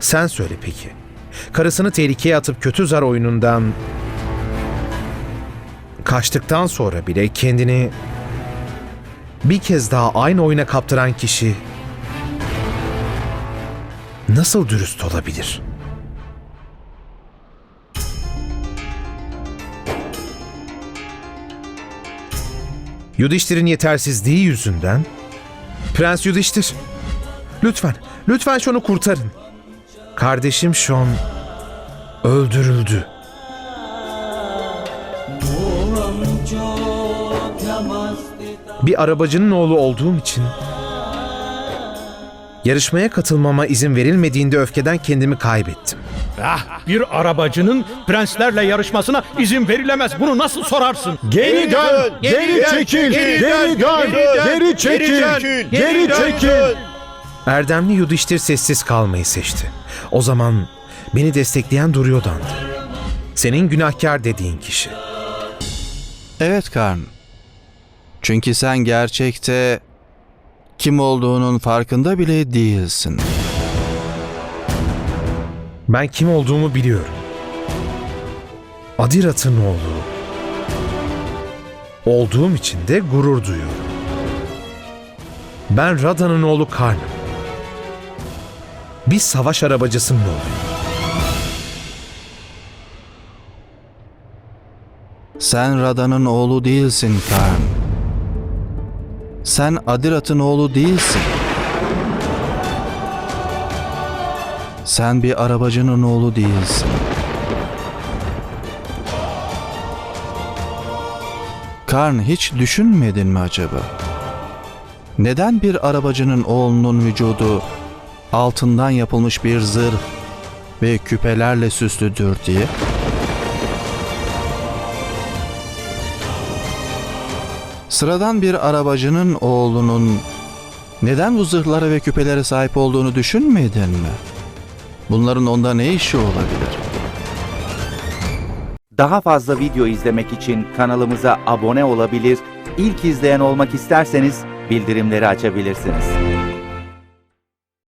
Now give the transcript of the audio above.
Sen söyle peki. Karısını tehlikeye atıp kötü zar oyunundan kaçtıktan sonra bile kendini bir kez daha aynı oyuna kaptıran kişi nasıl dürüst olabilir? Yudhishthir'in yetersizliği yüzünden Prens Yudhishthir lütfen lütfen şunu kurtarın. Kardeşim Sean öldürüldü. Bir arabacının oğlu olduğum için yarışmaya katılmama izin verilmediğinde öfkeden kendimi kaybettim. Ah, bir arabacının prenslerle yarışmasına izin verilemez. Bunu nasıl sorarsın? Geri dön! Geri çekil! Geri dön! Geri çekil! Geri çekil! Erdemli Yudhishthir sessiz kalmayı seçti. O zaman beni destekleyen Duryodhan'dı. Senin günahkar dediğin kişi. Evet Karn. Çünkü sen gerçekte kim olduğunun farkında bile değilsin. Ben kim olduğumu biliyorum. Adirat'ın oğlu. Olduğum için de gurur duyuyorum. Ben Rada'nın oğlu Karn'ım. Bir savaş arabacısının oğluyum. Sen Rada'nın oğlu değilsin Karn. Sen Adirat'ın oğlu değilsin. Sen bir arabacının oğlu değilsin. Karn hiç düşünmedin mi acaba? Neden bir arabacının oğlunun vücudu altından yapılmış bir zırh ve küpelerle süslüdür diye? Sıradan bir arabacının oğlunun neden bu zırhlara ve küpelere sahip olduğunu düşünmedin mi? Bunların onda ne işi olabilir? Daha fazla video izlemek için kanalımıza abone olabilir, ilk izleyen olmak isterseniz bildirimleri açabilirsiniz.